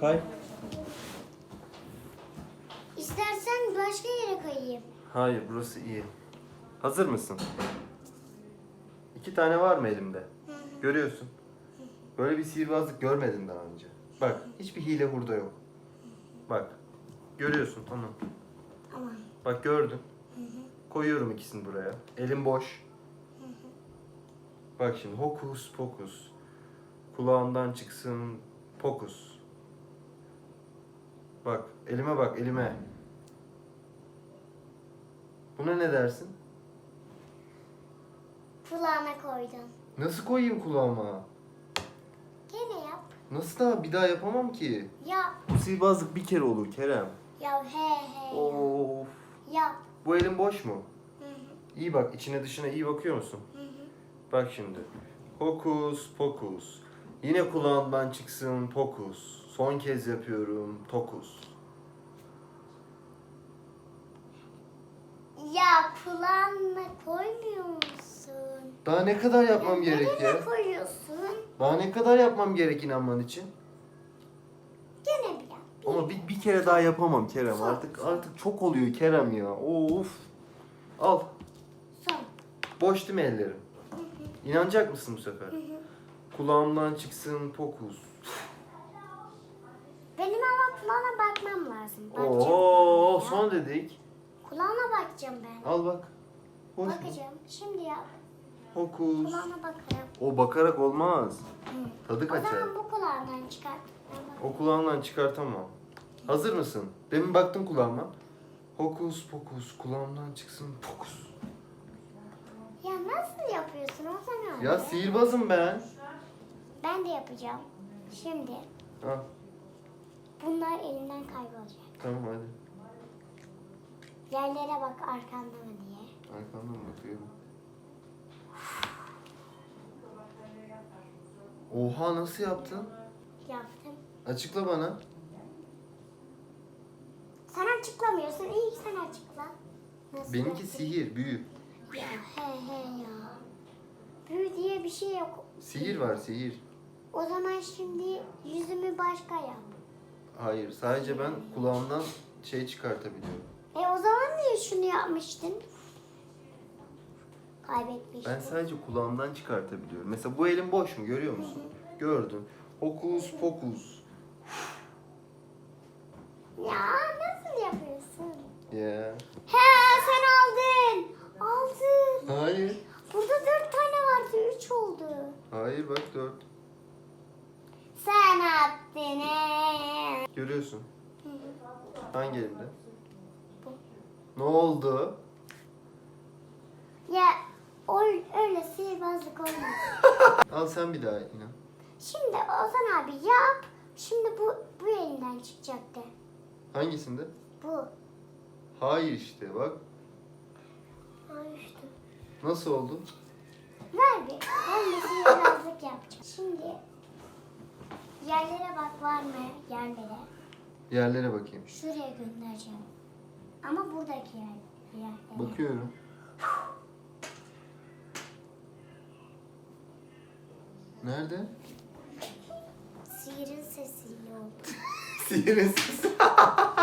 Kay. İstersen başka yere kayayım. Hayır burası iyi. Hazır mısın? İki tane var mı elimde? Görüyorsun. Böyle bir sihirbazlık görmedin daha önce. Bak hiçbir hile hurda yok. Bak. Görüyorsun tamam. Aman. Bak gördün. Koyuyorum ikisini buraya. Elim boş. Bak şimdi hokus pokus. Kulağından çıksın pokus. Bak elime bak elime. Buna ne dersin? Kulağına koydum. Nasıl koyayım kulağıma? Gene yap. Nasıl daha bir daha yapamam ki? Yap. Bu sihirbazlık bir kere olur Kerem. Ya he he. Of. Yap. Bu elin boş mu? Hı hı, İyi bak içine dışına iyi bakıyor musun? hı hı. Bak şimdi. Hokus pokus. Yine kulağından çıksın pokus. Son kez yapıyorum tokus. Ya kulağına koymuyor musun? Daha ne kadar yapmam Ya gerek nereye ya? koyuyorsun? Daha ne kadar yapmam gerek inanman için? Gene bir yap. Ama bir, bir kere daha yapamam Kerem. Artık artık çok oluyor Kerem ya. Of. Al. Son. Boş değil mi ellerim? İnanacak mısın bu sefer? Kulağımdan çıksın pokus. Benim ama kulağına bakmam lazım. Bakacağım. Oo, Ya. Son dedik. Kulağına bakacağım ben. Al bak. Mu? Bakacağım. Şimdi yap. Hokus. Kulağına bakarım. O bakarak olmaz. Hı. Tadı O kaçar. zaman bu kulağından çıkart. O kulağından çıkartamam. Hazır mısın? Demin baktın kulağıma. Hokus pokus kulağımdan çıksın pokus. Ya nasıl yapıyorsun o zaman? Ya sihirbazım ben. Ben de yapacağım. Şimdi Ha, bunlar elimden kaybolacak. tamam hadi. Yerlere bak arkanda mı diye. Arkamdan bakıyorum. Oha nasıl yaptın? Yaptım. Açıkla bana. Sen açıklamıyorsun. İyi ki sen açıkla. Nasıl Benimki yaptın? sihir, büyü. Ya he he ya. Büyü diye bir şey yok. Sihir var sihir. O zaman şimdi yüzümü başka yap. Hayır sadece ben kulağımdan şey çıkartabiliyorum. E o zaman niye şunu yapmıştın? Kaybetmiştin. Ben sadece kulağımdan çıkartabiliyorum. Mesela bu elim boş mu görüyor musun? Gördün. Hokus pokus. Ya nasıl yapıyorsun? Ya. He sen aldın. Aldın. Hayır. Burada dört tane vardı. Üç oldu. Hayır bak dört. Sen attın. he. Görüyorsun. Hangi elimde? Ne oldu? Ya o, öyle sihirbazlık olmaz. Al sen bir daha inan. Şimdi Ozan abi yap. Şimdi bu bu elinden çıkacaktı. Hangisinde? Bu. Hayır işte bak. Ay işte. Nasıl oldu? Ver bir. Ben de sihirbazlık yapacağım. Şimdi yerlere bak var mı yerlere. Yerlere bakayım. Şuraya göndereceğim. Ama buradaki yer, yerlere. Bakıyorum. Nerede? Sihirin sesiyle oldu. Sihirin sesi.